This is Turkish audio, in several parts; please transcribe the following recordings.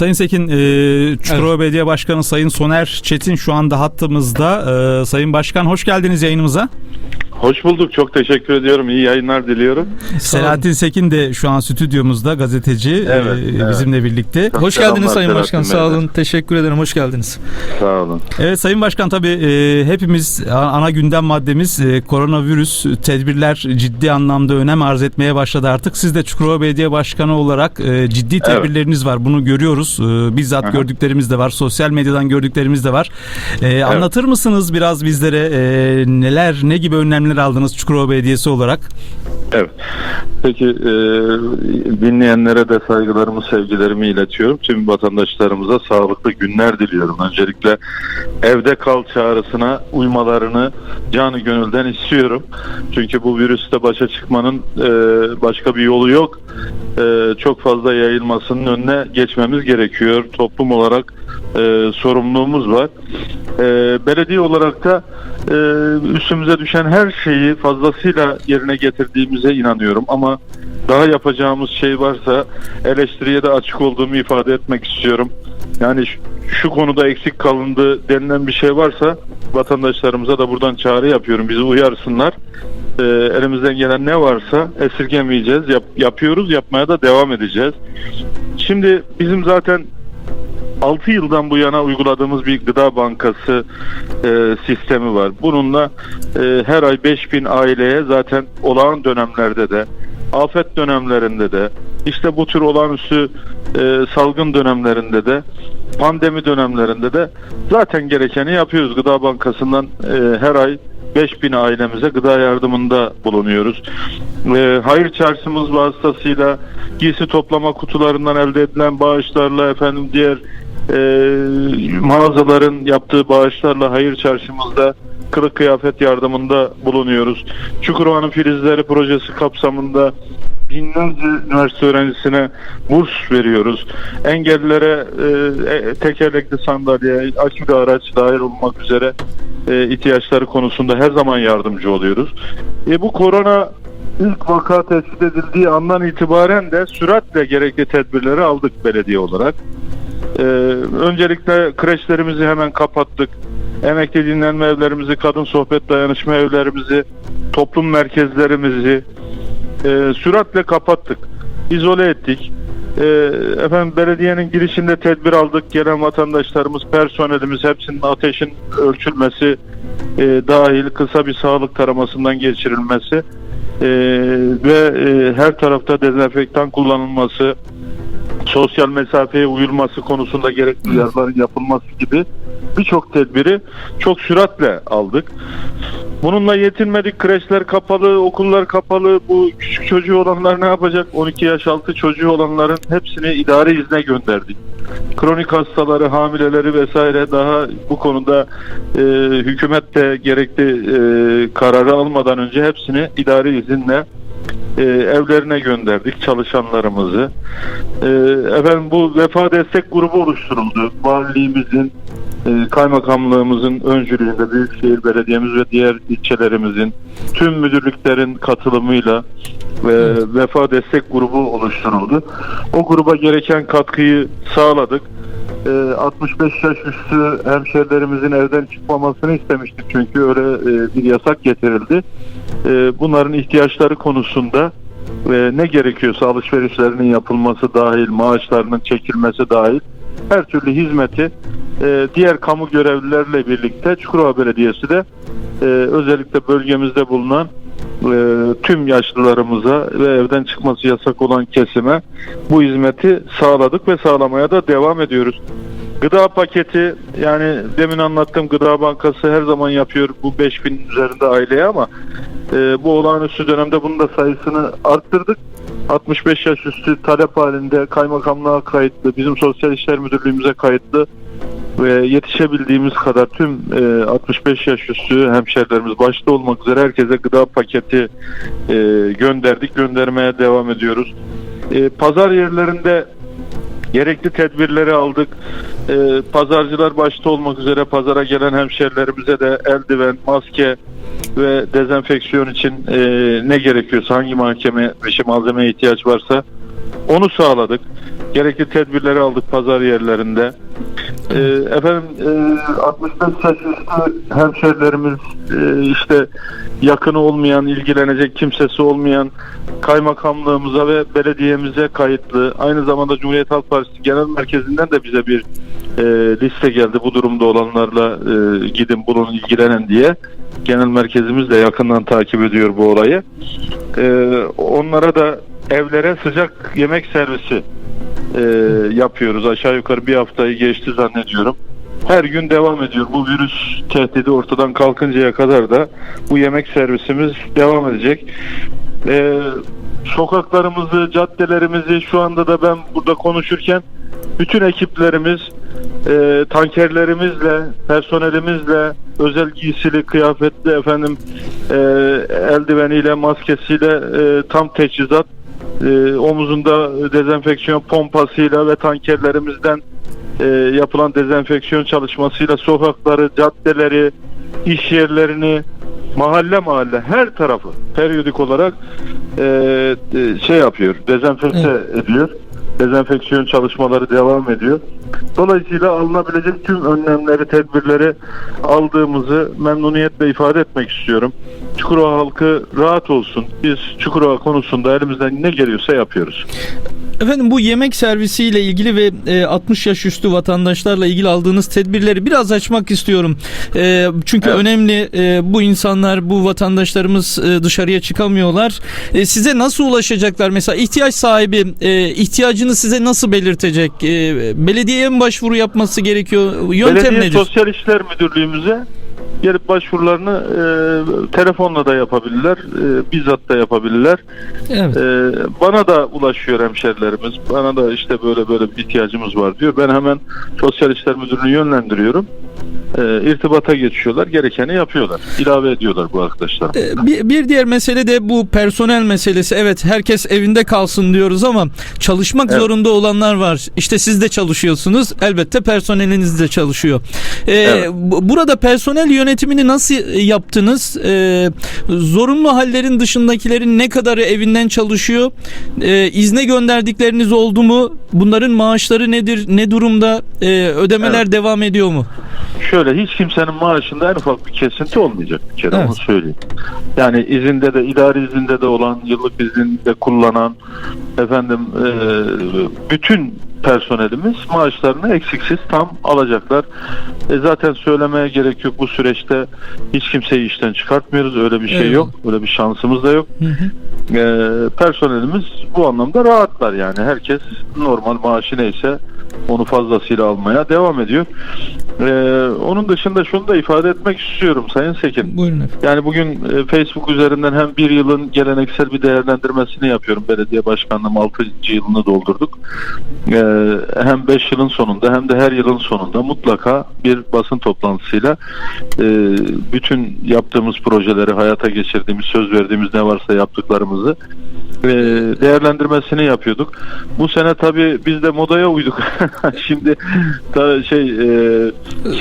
Sayın Sekin, e, Çukurova Belediye Başkanı Sayın Soner Çetin şu anda hattımızda. E, Sayın Başkan hoş geldiniz yayınımıza. Hoş bulduk. Çok teşekkür ediyorum. İyi yayınlar diliyorum. Selahattin Sekin de şu an stüdyomuzda gazeteci Evet, e, evet. bizimle birlikte. Hoş Selamlar geldiniz Sayın Selahattin Başkan. Sağ Bey'den. olun. Teşekkür ederim. Hoş geldiniz. Sağ olun. Evet Sayın Başkan tabii e, hepimiz ana gündem maddemiz e, koronavirüs tedbirler ciddi anlamda önem arz etmeye başladı artık. Siz de Çukurova Belediye Başkanı olarak e, ciddi tedbirleriniz var. Bunu görüyoruz. E, bizzat Aha. gördüklerimiz de var. Sosyal medyadan gördüklerimiz de var. E, Anlatır mısınız biraz bizlere e, neler ne gibi önlemler aldınız Çukurova Belediyesi olarak? Evet. Peki e, dinleyenlere de saygılarımı, sevgilerimi iletiyorum. Tüm vatandaşlarımıza sağlıklı günler diliyorum. Öncelikle evde kal çağrısına uymalarını canı gönülden istiyorum. Çünkü bu virüste başa çıkmanın e, başka bir yolu yok. E, çok fazla yayılmasının önüne geçmemiz gerekiyor. Toplum olarak e, sorumluluğumuz var. E, belediye olarak da e, üstümüze düşen her şeyi fazlasıyla yerine getirdiğimize inanıyorum ama daha yapacağımız şey varsa eleştiriye de açık olduğumu ifade etmek istiyorum. Yani şu, şu konuda eksik kalındı denilen bir şey varsa vatandaşlarımıza da buradan çağrı yapıyorum. Bizi uyarsınlar. E, elimizden gelen ne varsa esirgemeyeceğiz. Yap- yapıyoruz, yapmaya da devam edeceğiz. Şimdi bizim zaten 6 yıldan bu yana uyguladığımız bir gıda bankası e, sistemi var. Bununla e, her ay 5000 aileye zaten olağan dönemlerde de afet dönemlerinde de işte bu tür olağanüstü e, salgın dönemlerinde de pandemi dönemlerinde de zaten gerekeni yapıyoruz. Gıda Bankası'ndan e, her ay 5000 ailemize gıda yardımında bulunuyoruz. E, hayır çarşımız vasıtasıyla giysi toplama kutularından elde edilen bağışlarla efendim diğer e, mağazaların yaptığı bağışlarla hayır çarşımızda kılık kıyafet yardımında bulunuyoruz. Çukurova'nın Filizleri projesi kapsamında binlerce üniversite öğrencisine burs veriyoruz. Engellilere e, e, tekerlekli sandalye, akülü araç dahil olmak üzere e, ihtiyaçları konusunda her zaman yardımcı oluyoruz. E, bu korona ilk vaka tespit edildiği andan itibaren de süratle gerekli tedbirleri aldık belediye olarak. Ee, öncelikle kreşlerimizi hemen kapattık. Emekli dinlenme evlerimizi, kadın sohbet dayanışma evlerimizi, toplum merkezlerimizi e, süratle kapattık. İzole ettik. E, efendim belediyenin girişinde tedbir aldık. Gelen vatandaşlarımız, personelimiz hepsinin ateşin ölçülmesi e, dahil kısa bir sağlık taramasından geçirilmesi e, ve e, her tarafta dezenfektan kullanılması, sosyal mesafeye uyulması konusunda gerekli uyarıların yapılması gibi birçok tedbiri çok süratle aldık. Bununla yetinmedik. Kreşler kapalı, okullar kapalı. Bu küçük çocuğu olanlar ne yapacak? 12 yaş altı çocuğu olanların hepsini idari izne gönderdik. Kronik hastaları, hamileleri vesaire daha bu konuda e, hükümet de gerekli e, kararı almadan önce hepsini idari izinle e, evlerine gönderdik çalışanlarımızı. E, efendim bu vefa destek grubu oluşturuldu. Valiliğimizin, e, kaymakamlığımızın öncülüğünde Büyükşehir Belediyemiz ve diğer ilçelerimizin tüm müdürlüklerin katılımıyla ve vefa destek grubu oluşturuldu. O gruba gereken katkıyı sağladık. E, 65 yaş üstü hemşerilerimizin evden çıkmamasını istemiştik çünkü öyle e, bir yasak getirildi. E, bunların ihtiyaçları konusunda e, ne gerekiyorsa alışverişlerinin yapılması dahil, maaşlarının çekilmesi dahil her türlü hizmeti e, diğer kamu görevlilerle birlikte Çukurova Belediyesi de e, özellikle bölgemizde bulunan e, tüm yaşlılarımıza ve evden çıkması yasak olan kesime bu hizmeti sağladık ve sağlamaya da devam ediyoruz. Gıda paketi yani demin anlattığım gıda bankası her zaman yapıyor bu 5000 üzerinde aileye ama e, bu olağanüstü dönemde bunun da sayısını arttırdık. 65 yaş üstü talep halinde kaymakamlığa kayıtlı, bizim Sosyal İşler Müdürlüğümüze kayıtlı ve yetişebildiğimiz kadar tüm e, 65 yaş üstü hemşerilerimiz başta olmak üzere herkese gıda paketi e, gönderdik, göndermeye devam ediyoruz. E, pazar yerlerinde gerekli tedbirleri aldık. E, pazarcılar başta olmak üzere pazara gelen hemşerilerimize de eldiven, maske ve dezenfeksiyon için e, ne gerekiyorsa hangi mahkeme dışı malzemeye ihtiyaç varsa onu sağladık. Gerekli tedbirleri aldık pazar yerlerinde. Ee, efendim e, 65 yaş üstü hemşerilerimiz e, işte yakını olmayan, ilgilenecek kimsesi olmayan kaymakamlığımıza ve belediyemize kayıtlı. Aynı zamanda Cumhuriyet Halk Partisi Genel Merkezi'nden de bize bir e, liste geldi bu durumda olanlarla e, gidin bulun ilgilenen diye. Genel merkezimiz de yakından takip ediyor bu olayı. E, onlara da evlere sıcak yemek servisi e, yapıyoruz. Aşağı yukarı bir haftayı geçti zannediyorum. Her gün devam ediyor. Bu virüs tehdidi ortadan kalkıncaya kadar da bu yemek servisimiz devam edecek. E, sokaklarımızı, caddelerimizi şu anda da ben burada konuşurken bütün ekiplerimiz e, tankerlerimizle, personelimizle, özel giysili, kıyafetli efendim e, eldiveniyle, maskesiyle e, tam teçhizat e, omuzunda dezenfeksiyon pompasıyla ve tankerlerimizden e, yapılan dezenfeksiyon çalışmasıyla sokakları, caddeleri, iş yerlerini, mahalle mahalle her tarafı periyodik olarak e, e, şey yapıyor, dezenfekte ediyor. Dezenfeksiyon çalışmaları devam ediyor. Dolayısıyla alınabilecek tüm önlemleri, tedbirleri aldığımızı memnuniyetle ifade etmek istiyorum. Çukurova halkı rahat olsun. Biz Çukurova konusunda elimizden ne geliyorsa yapıyoruz. Efendim bu yemek servisiyle ilgili ve e, 60 yaş üstü vatandaşlarla ilgili aldığınız tedbirleri biraz açmak istiyorum. E, çünkü Evet. önemli e, bu insanlar, bu vatandaşlarımız e, dışarıya çıkamıyorlar. E, size nasıl ulaşacaklar? Mesela ihtiyaç sahibi e, ihtiyacını size nasıl belirtecek? E, belediyeye mi başvuru yapması gerekiyor? Yöntem Belediye nedir? Sosyal İşler Müdürlüğümüze gelip başvurularını e, telefonla da yapabilirler, e, bizzat da yapabilirler. Evet. E, bana da ulaşıyor hemşerilerimiz. Bana da işte böyle böyle bir ihtiyacımız var diyor. Ben hemen Sosyal İşler Müdürlüğü'nü yönlendiriyorum. E, irtibata geçiyorlar, gerekeni yapıyorlar. İlave ediyorlar bu arkadaşlar. E, Bir, bir diğer mesele de bu personel meselesi. Evet herkes evinde kalsın diyoruz ama çalışmak Evet. zorunda olanlar var. İşte siz de çalışıyorsunuz. Elbette personeliniz de çalışıyor. E, Evet. bu- Burada personel yönetimini nasıl yaptınız? E, zorunlu hallerin dışındakilerin ne kadarı evinden çalışıyor? E, izne gönderdikleriniz oldu mu? Bunların maaşları nedir? Ne durumda? E, ödemeler devam ediyor mu? Şöyle hiç kimsenin maaşında en ufak bir kesinti olmayacak bir kere Evet. onu söyleyeyim. Yani izinde de idari izinde de olan, yıllık izinde kullanan efendim e, bütün personelimiz maaşlarını eksiksiz tam alacaklar. E, zaten söylemeye gerek yok bu süreçte hiç kimseyi işten çıkartmıyoruz. Öyle bir şey Evet. yok. Öyle bir şansımız da yok. Hı hı. E, personelimiz bu anlamda rahatlar yani. Herkes normal maaşı neyse onu fazlasıyla almaya devam ediyor. E, onun dışında şunu da ifade etmek istiyorum Sayın Sekin. Buyurun efendim. Yani bugün e, Facebook üzerinden hem bir yılın geleneksel bir değerlendirmesini yapıyorum. Belediye başkanlığım 6. yılını doldurduk. E, hem 5 yılın sonunda hem de her yılın sonunda mutlaka bir basın toplantısıyla e, bütün yaptığımız projeleri hayata geçirdiğimiz, söz verdiğimiz ne varsa yaptıklarımızı değerlendirmesini yapıyorduk. Bu sene tabii biz de modaya uyduk. Şimdi şey e,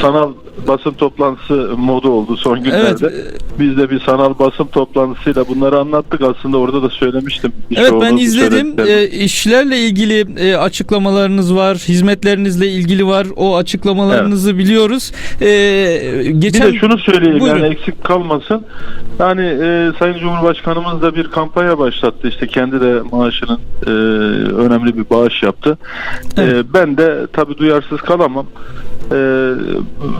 sanal basın toplantısı modu oldu son günlerde. Evet. Biz de bir sanal basın toplantısıyla bunları anlattık. Aslında orada da söylemiştim. Evet ben izledim. E, işlerle ilgili e, açıklamalarınız var. Hizmetlerinizle ilgili var. O açıklamalarınızı biliyoruz. E, Bir geçen de şunu söyleyeyim Buyurun. yani eksik kalmasın. Yani e, Sayın Cumhurbaşkanımız da bir kampanya başlattı. İşte kendi de maaşının e, önemli bir bağış yaptı. E, Evet. ben de tabii duyarsız kalamam. E,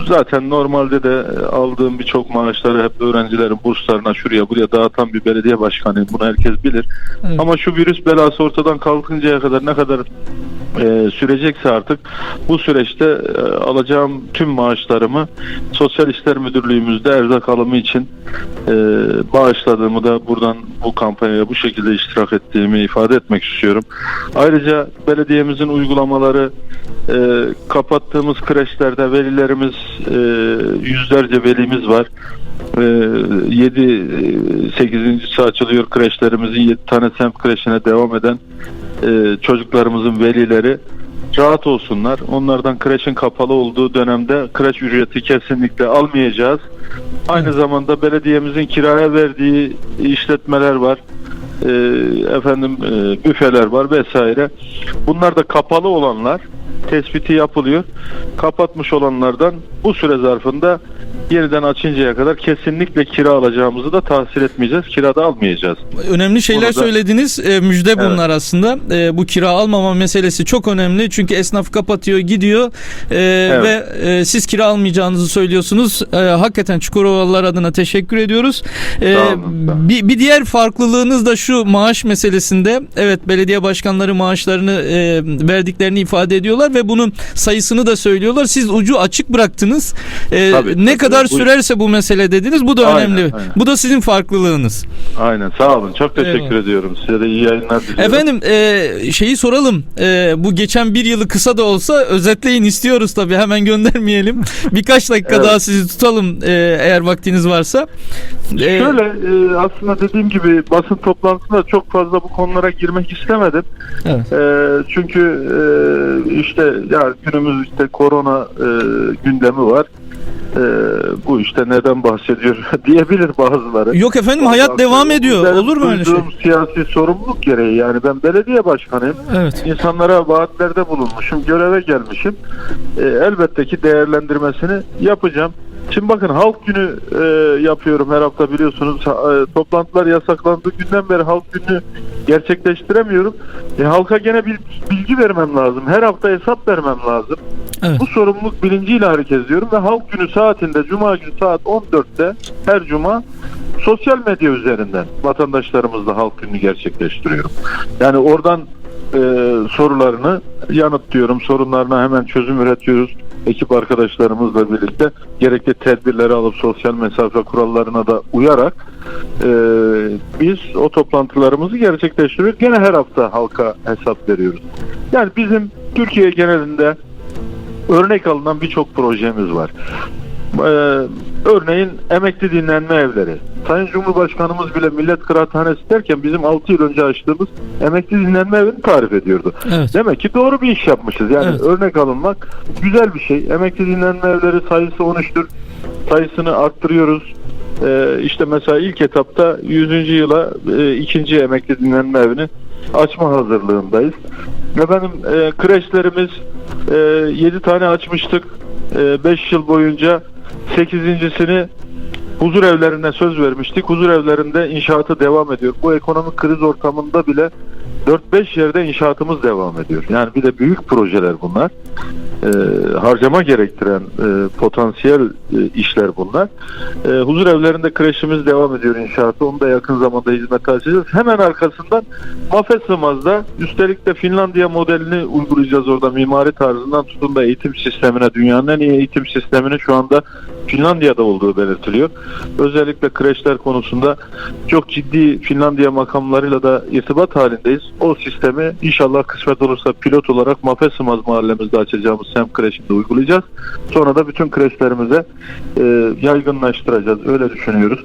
zaten normalde de aldığım birçok maaşları hep öğrencilerin burslarına şuraya buraya dağıtan bir belediye başkanıyım. Bunu herkes bilir. Evet. Ama şu virüs belası ortadan kalkıncaya kadar ne kadar e, sürecekse artık bu süreçte e, alacağım tüm maaşlarımı Sosyal İşler Müdürlüğümüzde erzak alımı için e, bağışladığımı da buradan bu kampanyaya bu şekilde iştirak ettiğimi ifade etmek istiyorum. Ayrıca belediyemizin uygulamaları e, kapattığımız kreşlerde velilerimiz e, yüzlerce velimiz var. E, 7 8. açılıyor kreşlerimizin 7 tane semt kreşine devam eden e, çocuklarımızın velileri rahat olsunlar. Onlardan kreşin kapalı olduğu dönemde kreş ücreti kesinlikle almayacağız. Aynı zamanda belediyemizin kiraya verdiği işletmeler var. e, efendim e, büfeler var vesaire. Bunlar da kapalı olanlar tespiti yapılıyor. Kapatmış olanlardan bu süre zarfında yeniden açıncaya kadar kesinlikle kira alacağımızı da tahsil etmeyeceğiz. Kira da almayacağız. Önemli şeyler Bunu da- söylediniz. E, müjde bunlar aslında. E, bu kira almama meselesi çok önemli. Çünkü esnaf kapatıyor, gidiyor E, ve e, siz kira almayacağınızı söylüyorsunuz. E, hakikaten Çukurovalılar adına teşekkür ediyoruz. E, olun, bir, bir diğer farklılığınız da şu maaş meselesinde. Evet belediye başkanları maaşlarını e, verdiklerini ifade ediyorlar ve bunun sayısını da söylüyorlar. Siz ucu açık bıraktınız. E, Tabii, ne. Kadar Bu- sürerse bu mesele dediniz. Bu da Aynen, önemli. aynen. Bu da sizin farklılığınız. Aynen sağ olun. Çok teşekkür Eyvallah. ediyorum. Size de iyi yayınlar diliyorum. Efendim e, şeyi soralım. E, bu geçen bir yılı kısa da olsa özetleyin istiyoruz tabii. Hemen göndermeyelim. Birkaç dakika Evet. daha sizi tutalım e, eğer vaktiniz varsa. E, Şöyle e, aslında dediğim gibi basın toplantısında çok fazla bu konulara girmek istemedim. Evet. E, çünkü e, işte ya günümüz işte korona e, gündemi var. E, bu işte neden bahsediyor diyebilir bazıları. Yok efendim hayat devam ediyor. Olur mu öyle şey? siyasi sorumluluk gereği yani ben belediye başkanıyım. Evet. İnsanlara vaatlerde bulunmuşum, göreve gelmişim. E, elbette ki değerlendirmesini yapacağım. Şimdi bakın halk günü e, yapıyorum her hafta biliyorsunuz. E, toplantılar yasaklandığı günden beri halk günü gerçekleştiremiyorum. E, halka gene bir bilgi vermem lazım. Her hafta hesap vermem lazım. Evet. Bu sorumluluk bilinciyle hareket ediyorum ve halk günü saatinde Cuma günü saat 14'te her Cuma sosyal medya üzerinden vatandaşlarımızla halk gününü gerçekleştiriyorum. Yani oradan e, sorularını yanıtlıyorum. Sorunlarına hemen çözüm üretiyoruz. Ekip arkadaşlarımızla birlikte gerekli tedbirleri alıp sosyal mesafe kurallarına da uyarak e, biz o toplantılarımızı gerçekleştiriyoruz. Gene her hafta halka hesap veriyoruz. Yani bizim Türkiye genelinde örnek alınan birçok projemiz var. Ee, örneğin emekli dinlenme evleri. Sayın Cumhurbaşkanımız bile millet kıraathanesi derken bizim 6 yıl önce açtığımız emekli dinlenme evini tarif ediyordu. Evet. Demek ki doğru bir iş yapmışız. Yani Evet. örnek alınmak güzel bir şey. Emekli dinlenme evleri sayısı 13'tür. Sayısını arttırıyoruz. Ee, işte mesela ilk etapta 100. yıla e, ikinci emekli dinlenme evini açma hazırlığındayız. Efendim e, kreşlerimiz e, 7 tane açmıştık. 5 yıl boyunca 8.sini huzur evlerine söz vermiştik. Huzur evlerinde inşaatı devam ediyor. Bu ekonomik kriz ortamında bile 4-5 yerde inşaatımız devam ediyor. Yani bir de büyük projeler bunlar. Ee, harcama gerektiren e, potansiyel e, işler bunlar. E, huzur evlerinde kreşimiz devam ediyor inşaatı. Onu da yakın zamanda hizmete açacağız. Hemen arkasından Mafet Sığmaz'da üstelik de Finlandiya modelini uygulayacağız orada mimari tarzından tutun da eğitim sistemine dünyanın en iyi eğitim sisteminin şu anda Finlandiya'da olduğu belirtiliyor. Özellikle kreşler konusunda çok ciddi Finlandiya makamlarıyla da irtibat halindeyiz. O sistemi inşallah kısmet olursa pilot olarak Mafet Sığmaz mahallemizde açacağımız sem kreşinde uygulayacağız. Sonra da bütün kreşlerimize e, yaygınlaştıracağız. Öyle düşünüyoruz.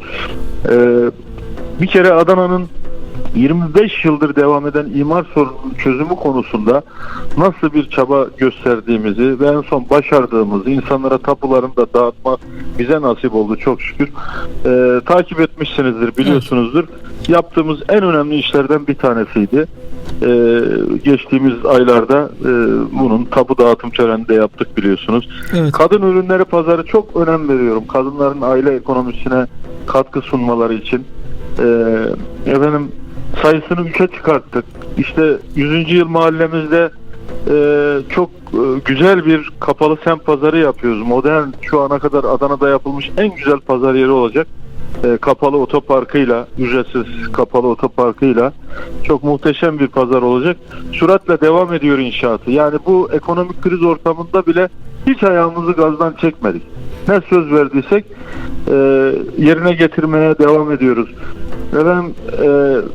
E, bir kere Adana'nın 25 yıldır devam eden imar sorununun çözümü konusunda nasıl bir çaba gösterdiğimizi ve en son başardığımızı insanlara tapularını da dağıtma bize nasip oldu çok şükür. Ee, takip etmişsinizdir, biliyorsunuzdur. Yaptığımız en önemli işlerden bir tanesiydi. Ee, geçtiğimiz aylarda e, bunun tapu dağıtım törenini de yaptık biliyorsunuz. Evet. Kadın ürünleri pazarı çok önem veriyorum. Kadınların aile ekonomisine katkı sunmaları için. Ee, efendim sayısını 3'e çıkarttık. İşte 100. yıl mahallemizde e, çok e, güzel bir kapalı semt pazarı yapıyoruz. Modern şu ana kadar Adana'da yapılmış en güzel pazar yeri olacak. E, kapalı otoparkıyla, ücretsiz kapalı otoparkıyla çok muhteşem bir pazar olacak. Süratle devam ediyor inşaatı. Yani bu ekonomik kriz ortamında bile hiç ayağımızı gazdan çekmedik. Ne söz verdiysek e, yerine getirmeye devam ediyoruz. Efendim e,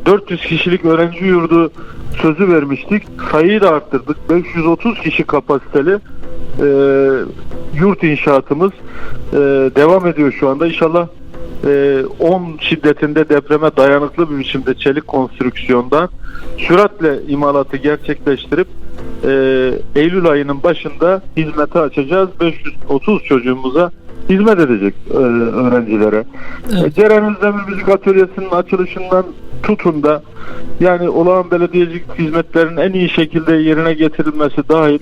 400 kişilik öğrenci yurdu sözü vermiştik. Sayıyı da arttırdık. 530 kişi kapasiteli e, yurt inşaatımız e, devam ediyor şu anda. İnşallah e, 10 şiddetinde depreme dayanıklı bir biçimde çelik konstrüksiyondan süratle imalatı gerçekleştirip e, Eylül ayının başında hizmete açacağız. 530 çocuğumuza hizmet edecek e, öğrencilere. Evet. E, Ceren Özdemir Müzik Atölyesi'nin açılışından tutun da yani olağan belediyecilik hizmetlerinin en iyi şekilde yerine getirilmesi dahil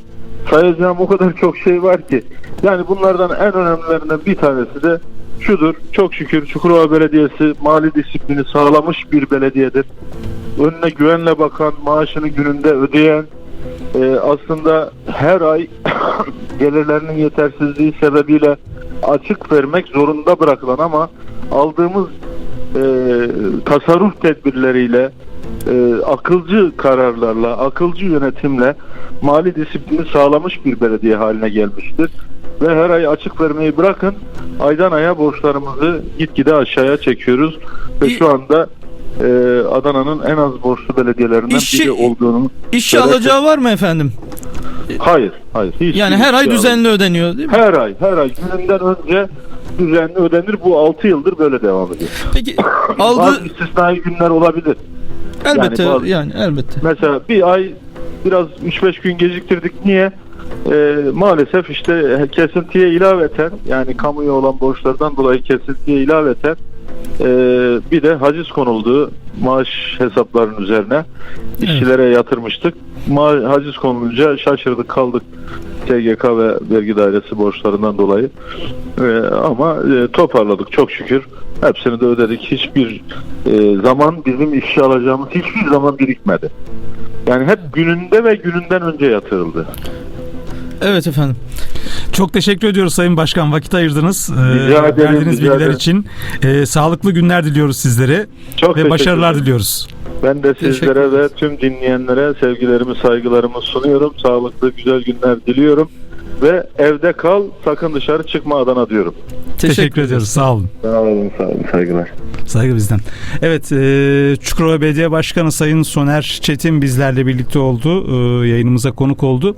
sayacağım o kadar çok şey var ki. Yani bunlardan en önemlilerinden bir tanesi de şudur. Çok şükür Çukurova Belediyesi mali disiplini sağlamış bir belediyedir. Önüne güvenle bakan, maaşını gününde ödeyen, e, aslında her ay gelirlerinin yetersizliği sebebiyle açık vermek zorunda bırakılan ama aldığımız e, tasarruf tedbirleriyle e, akılcı kararlarla, akılcı yönetimle mali disiplini sağlamış bir belediye haline gelmiştir. Ve her ay açık vermeyi bırakın, aydan aya borçlarımızı gitgide aşağıya çekiyoruz. Ve şu anda e, Adana'nın en az borçlu belediyelerinden İşçi- biri olduğunu İşçi Evet. alacağı var mı efendim? Hayır, hayır. Hiç Yani hiç her ay şey düzenli ödeniyor değil mi? Her ay, her ay gününden önce düzenli ödenir. Bu 6 yıldır böyle devam ediyor. Peki Bazı aldı istisnai günler olabilir. elbette bazı- yani elbette. Mesela bir ay biraz 3-5 gün geciktirdik. Niye? Ee, maalesef işte kesintiye ilaveten yani kamuya olan borçlardan dolayı kesintiye ilaveten bir de haciz konuldu maaş hesaplarının üzerine işçilere yatırmıştık. Ma- haciz konulunca şaşırdık kaldık SGK ve vergi dairesi borçlarından dolayı. Ee, ama e, toparladık çok şükür. Hepsini de ödedik. Hiçbir e, zaman bizim işçi alacağımız hiçbir zaman birikmedi. Yani hep gününde ve gününden önce yatırıldı. Evet efendim. Çok teşekkür ediyoruz Sayın Başkan. Vakit ayırdınız. Ee, Rica ederim, Verdiğiniz rica bilgiler ederim. için. Ee, sağlıklı günler diliyoruz sizlere. Çok Ve teşekkür başarılar ederim. diliyoruz. Ben de Teşekkür sizlere ve tüm dinleyenlere sevgilerimi, saygılarımı sunuyorum. Sağlıklı, güzel günler diliyorum. Ve evde kal, sakın dışarı çıkma Adana diyorum. Teşekkür, ediyoruz. Sağ olun. Sağ olun, sağ olun, saygılar. Saygı bizden. Evet, e, Çukurova Belediye Başkanı Sayın Soner Çetin bizlerle birlikte oldu. E, yayınımıza konuk oldu.